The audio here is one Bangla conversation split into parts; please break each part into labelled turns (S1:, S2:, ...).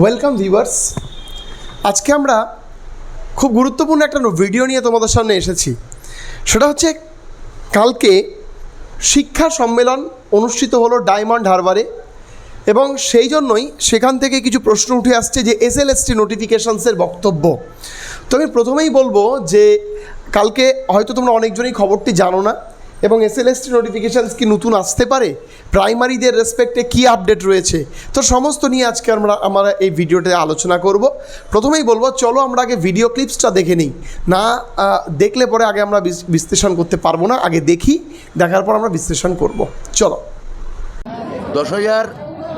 S1: ওয়েলকাম ভিউয়ার্স আজকে আমরা খুব গুরুত্বপূর্ণ একটা ভিডিও নিয়ে তোমাদের সামনে এসেছি। সেটা হচ্ছে কালকে শিক্ষা সম্মেলন অনুষ্ঠিত হলো ডায়মন্ড হারবারে এবং সেই জন্যই সেখান থেকে কিছু প্রশ্ন উঠে আসছে যে এস এল এস টি নোটিফিকেশানসের বক্তব্য। তো আমি প্রথমেই বলব যে কালকে হয়তো তোমরা অনেকজনই খবরটি জানো না এবং S L S T notifications কি নতুন আসতে পারে? প্রাইমারিদের রেসপেক্টে কী আপডেট রয়েছে? তো সমস্ত নিয়ে আজকে আমরা আমরা এই ভিডিওতে আলোচনা করব। প্রথমেই বলব, চলো আমরা আগে ভিডিও ক্লিপসটা দেখে নিই। না দেখলে পরে আগে আমরা বিশ্লেষণ করতে পারব না, আগে দেখি, দেখার পর আমরা বিশ্লেষণ করব। চলো।
S2: দশ হাজার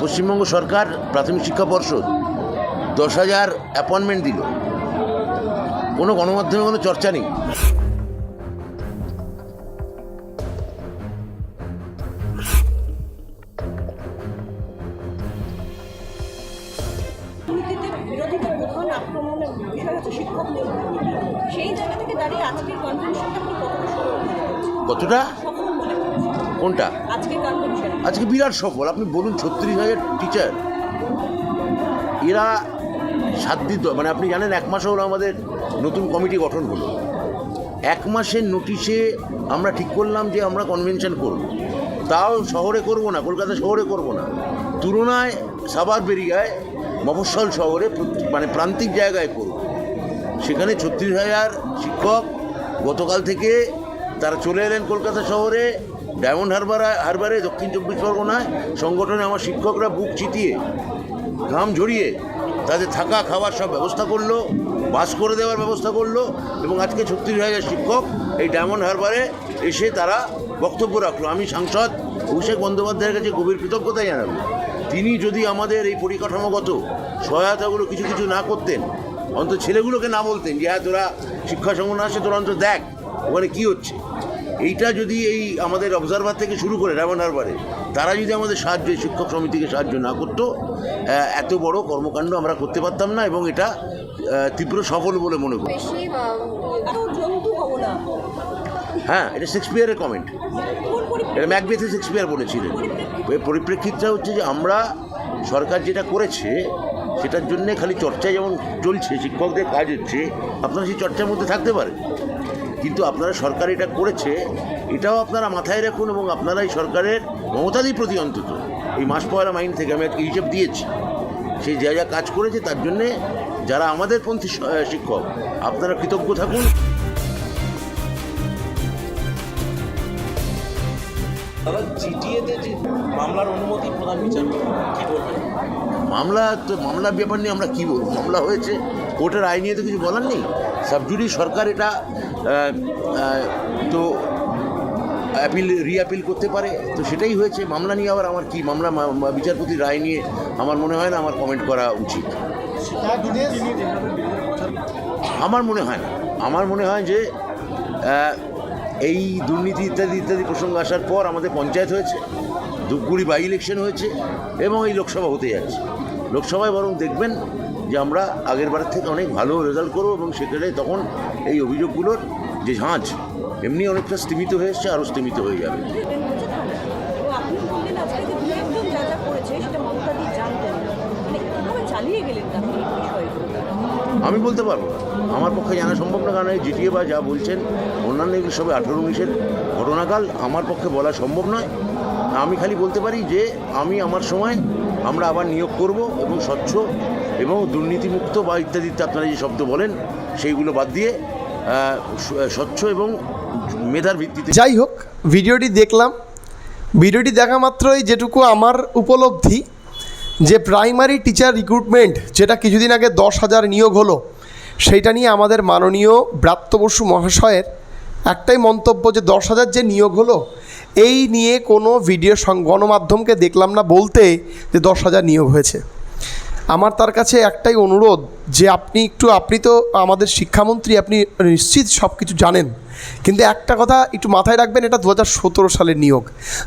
S2: পশ্চিমবঙ্গ সরকার প্রাথমিক শিক্ষা পর্ষদ দশ হাজার অ্যাপয়েন্টমেন্ট দিল। কোনো গণমাধ্যমে কোনো চর্চা নেই।
S3: বিরোধীদের প্রধান আক্রমণের বিষয় হচ্ছে শিক্ষক নিয়োগ। সেই জায়গা থেকে দাঁড়িয়ে আজকের কনভেনশনটা আপনি কতটা
S2: কোনটা?
S3: কনভেনশন
S2: আজকে বিরাট সফল। আপনি বলুন ছত্রিশ হাজার টিচার এরা সাত দিন মানে আপনি জানেন এক মাসে হলো আমাদের নতুন কমিটি গঠন হলো। এক মাসের নোটিশে আমরা ঠিক করলাম যে আমরা কনভেনশন করব। তাও শহরে করব না কলকাতা শহরে করব না। তুলনায় সাবার বেরিয়ায় মফস্বল শহরে মানে প্রান্তিক জায়গায় করব সেখানে ছত্রিশ হাজার শিক্ষক গতকাল থেকে তারা চলে এলেন কলকাতা শহরে। ডায়মন্ড হারবার হারবারে, দক্ষিণ চব্বিশ পরগনায় সংগঠনে আমার শিক্ষকরা বুক চিতিয়ে, ঘাম ঝরিয়ে তাদের থাকা, খাওয়ার সব ব্যবস্থা করল, বাস করে দেওয়ার ব্যবস্থা করল এবং আজকে ছত্রিশ হাজার শিক্ষক এই ডায়মন্ড হারবারে এসে তারা বক্তব্য রাখল। আমি সাংসদ অভিষেক বন্দ্যোপাধ্যায়ের কাছে গভীর কৃতজ্ঞতা জানাব। তিনি যদি আমাদের এই পরিকাঠামোগত সহায়তাগুলো কিছু কিছু না করতেন অন্তত ছেলেগুলোকে না বলতেন যে হ্যাঁ তোরা শিক্ষা সংগঠন আসে তোরা অন্তত দেখ ওখানে কী হচ্ছে? এইটা যদি এই আমাদের অবজারভার থেকে শুরু করে ডায়মন্ড হারবারে তারা যদি আমাদের সাহায্য শিক্ষক সমিতিকে সাহায্য না করতো এত বড় কর্মকাণ্ড আমরা করতে পারতাম না এবং এটা তীব্র সফল বলে মনে করি। হ্যাঁ এটা শেক্সপিয়ারের কমেন্ট এটা ম্যাকবেথে শেক্সপিয়ার বলেছিলেন। এর পরিপ্রেক্ষিতটা হচ্ছে যে আমরা সরকার যেটা করেছে, সেটার জন্যে খালি চর্চায় যেমন চলছে, শিক্ষকদের কাজ হচ্ছে, আপনারা সেই চর্চার মধ্যে থাকতে পারেন। কিন্তু আপনারা সরকার এটা করেছে, এটাও আপনারা মাথায় রাখুন এবং আপনারা এই সরকারের মমতাদির প্রতি অন্তত, এই মাস পয়লা মাইন থেকে আমি আজকে হিসেব দিয়েছি। সে যা যা কাজ করেছে, তার জন্যে যারা আমাদের পন্থী শিক্ষক, আপনারা কৃতজ্ঞ থাকুন।
S4: দাদা জিটিএতে যে মামলার অনুমতি প্রধান বিচারপতি কি বলবেন?
S2: মামলা তো মামলার ব্যাপার নিয়ে আমরা কী বলব? মামলা হয়েছে কোর্টের আইন নিয়ে তো কিছু বলার নেই। সাবজুরি সরকার এটা তো অ্যাপিল রিঅ্যাপিল করতে পারে। তো সেটাই হয়েছে। মামলা নিয়ে আবার আমার কি মামলা? বিচারপতির রায় নিয়ে আমার মনে হয় না আমার কমেন্ট করা উচিত। আমার মনে হয় না। আমার মনে হয় যে এই দুর্নীতি ইত্যাদি ইত্যাদি প্রসঙ্গ আসার পর আমাদের পঞ্চায়েত হয়েছে, ধূপগুড়ি বাই ইলেকশন হয়েছে এবং এই লোকসভা হতে যাচ্ছে। লোকসভায় বরং দেখবেন যে আমরা আগের থেকে অনেক ভালো রেজাল্ট করব এবং সেখানে তখন এই অভিযোগগুলোর যে ঝাঁঝ এমনি অনেকটা স্তীমিত হয়ে এসছে, আরও স্তীমিত হয়ে যাবে
S3: বেঁচে থাকে এবং আপনি বললেন আজকে যে দু একজন যা যা করেছে সেটা মমতা দিয়ে জানতেন মানে কীভাবে চালিয়ে গেলেন আপনি এই বিষয়গুলো
S2: আমি বলতে পারব না। আমার পক্ষে জানা সম্ভব না, কারণ এই জিটিএ বা যা বলছেন, অন্যান্য এগুলো সবে আঠেরো উনিশের ঘটনাকাল, আমার পক্ষে বলা সম্ভব নয়। আমি খালি বলতে পারি যে, আমি আমার সময়, আমরা আবার নিয়োগ করব এবং স্বচ্ছ এবং দুর্নীতিমুক্ত বা ইত্যাদি ইত্যাদি আপনারা যে শব্দ বলেন, সেইগুলো বাদ দিয়ে স্বচ্ছ এবং মেধার ভিত্তিতে
S1: যাই হোক, ভিডিওটি দেখলাম। ভিডিওটি দেখা মাত্রই যেটুকু আমার উপলব্ধি। যে প্রাইমারি টিচার রিক্রুটমেন্ট যেটা কিছুদিন আগে দশ হাজার নিয়োগ হলো, সেইটা নিয়ে আমাদের মাননীয় ব্রাত্য বসু মহাশয়ের একটাই মন্তব্য যে দশ হাজার যে নিয়োগ হলো, এই নিয়ে কোনো ভিডিও গণমাধ্যমকে দেখলাম না বলতে যে দশ হাজার নিয়োগ হয়েছে। আমার তার কাছে একটাই অনুরোধ যে আপনি একটু, আপনি তো আমাদের শিক্ষামন্ত্রী, আপনি নিশ্চিত সব কিছু জানেন। কিন্তু একটা কথা একটু মাথায় রাখবেন, এটা দু হাজার সতেরো সালের নিয়োগ।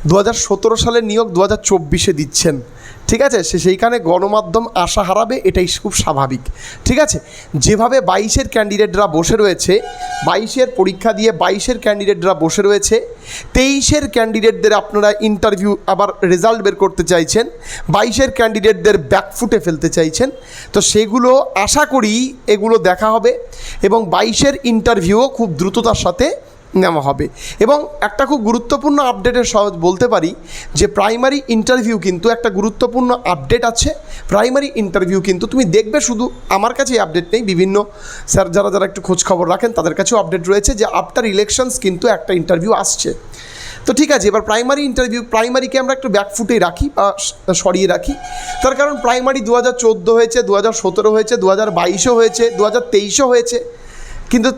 S1: দু হাজার সতেরো সালের নিয়োগ দু হাজার চব্বিশে দিচ্ছেন। ঠিক আছে? সে সেইখানে গণমাধ্যম আশা হারাবে, এটাই খুব স্বাভাবিক। ঠিক আছে? যেভাবে বাইশের ক্যান্ডিডেটরা বসে রয়েছে, বাইশের পরীক্ষা দিয়ে বাইশের ক্যান্ডিডেটরা বসে রয়েছে, তেইশের ক্যান্ডিডেটদের আপনারা ইন্টারভিউ আবার রেজাল্ট বের করতে চাইছেন, বাইশের ক্যান্ডিডেটদের ব্যাকফুটে ফেলতে চাইছেন, তো সেগুলো আশা করি এগুলো দেখা হবে এবং বাইশের ইন্টারভিউও খুব দ্রুততার সাথে নেওয়া হবে। এবং একটা খুব গুরুত্বপূর্ণ আপডেটের সহজ বলতে পারি যে প্রাইমারি ইন্টারভিউ কিন্তু একটা গুরুত্বপূর্ণ আপডেট আছে। প্রাইমারি ইন্টারভিউ কিন্তু তুমি দেখবে শুধু আমার কাছে আপডেট নেই, বিভিন্ন স্যার যারা যারা একটু খোঁজ খবর রাখেন তাদের কাছেও আপডেট রয়েছে যে আফটার ইলেকশনস কিন্তু একটা ইন্টারভিউ আসছে। তো ঠিক আছে, এবার প্রাইমারি ইন্টারভিউ প্রাইমারিকে আমরা একটু ব্যাকফুটে রাখি বা সরিয়ে রাখি। তার কারণ প্রাইমারি দু হাজার চোদ্দ হয়েছে দু হাজার সতেরো হয়েছে দু হাজার বাইশও হয়েছে দু হাজার তেইশও হয়েছে। কিন্তু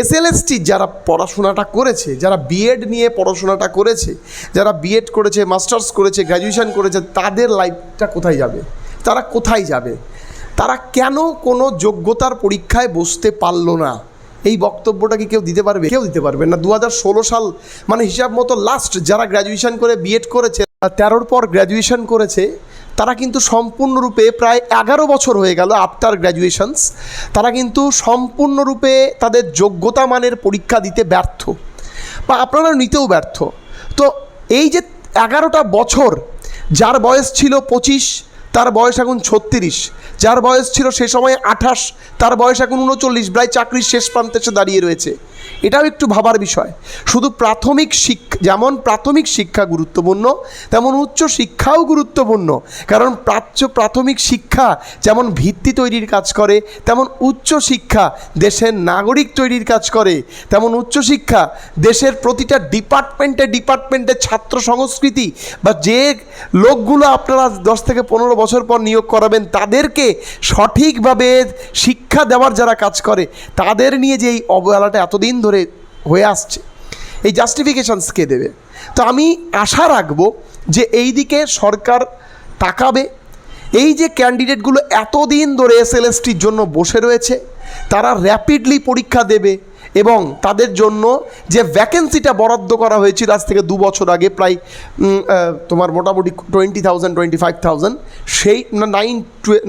S1: এসএলএসটি যারা পড়াশোনাটা করেছে, যারা বিএড নিয়ে পড়াশোনাটা করেছে, যারা বিএড করেছে মাস্টার্স করেছে গ্র্যাজুয়েশন করেছে, তাদের লাইফটা কোথায় যাবে? তারা কোথায় যাবে? তারা কেন কোনো যোগ্যতার পরীক্ষায় বসতে পারল না? এই বক্তব্যটা কি কেউ দিতে পারবে? কেউ দিতে পারবে না। দু সাল মানে হিসাব মতো লাস্ট যারা গ্র্যাজুয়েশন করে বিএড করেছে তেরোর পর গ্র্যাজুয়েশন করেছে তারা কিন্তু সম্পূর্ণরূপে প্রায় এগারো বছর হয়ে গেল আফটার গ্র্যাজুয়েশনস। তারা কিন্তু সম্পূর্ণরূপে তাদের যোগ্যতা মানের পরীক্ষা দিতে ব্যর্থ বা আপনারা নিতেও ব্যর্থ। তো এই যে এগারোটা বছর, যার বয়স ছিল পঁচিশ, তার বয়স এখন ছত্রিশ, যার বয়স ছিল সে সময় আঠাশ, তার বয়স এখন উনচল্লিশ, প্রায় চাকরির শেষ প্রান্তে এসে দাঁড়িয়ে রয়েছে। এটাও একটু ভাবার বিষয়। শুধু প্রাথমিক শিক্ষা যেমন প্রাথমিক শিক্ষা গুরুত্বপূর্ণ, তেমন উচ্চ শিক্ষাও গুরুত্বপূর্ণ। কারণ প্রাচ্য প্রাথমিক শিক্ষা যেমন ভিত্তি তৈরির কাজ করে, তেমন উচ্চ শিক্ষা দেশের নাগরিক তৈরির কাজ করে। তেমন উচ্চশিক্ষা দেশের প্রতিটা ডিপার্টমেন্টে ডিপার্টমেন্টে ছাত্র সংস্কৃতি বা যে লোকগুলো আপনারা দশ থেকে পনেরো বছর পর নিয়োগ করাবেন, তাদেরকে সঠিকভাবে শিক্ষা দেওয়ার যারা কাজ করে, তাদের নিয়ে যে এই অবহেলাটা এতদিন ধরে হয়ে আসছে। এই জাস্টিফিকেশনস কে দেবে? তো আমি আশা রাখব যে এই দিকে সরকার তাকাবে। এই যে ক্যান্ডিডেটগুলো এতদিন ধরে এসএলএসটির জন্য বসে রয়েছে, তারা র্যাপিডলি পরীক্ষা দেবে। এবং তাদের জন্য যে ভ্যাকেন্সিটা বরাদ্দ করা হয়েছিল আজ থেকে দু বছর আগে, প্রায় তোমার মোটামুটি twenty thousand twenty five thousand সেই নাইন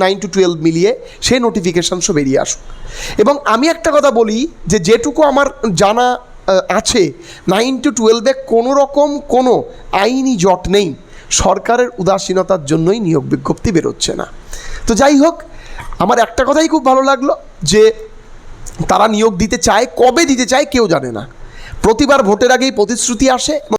S1: নাইন টু টুয়েলভ মিলিয়ে সেই নোটিফিকেশানসও বেরিয়ে আসুক। এবং আমি একটা কথা বলি যে যেটুকু আমার জানা আছে নাইন টু টুয়েলভে কোনো রকম কোনো আইনি জট নেই। সরকারের উদাসীনতার জন্যই নিয়োগ বিজ্ঞপ্তি বেরোচ্ছে না। তো যাই হোক, আমার একটা কথাই খুব ভালো লাগল যে তারা নিয়োগ দিতে চায়, কবে দিতে চায় কেউ জানে না। প্রতিবার ভোটের আগেই প্রতিশ্রুতি আসে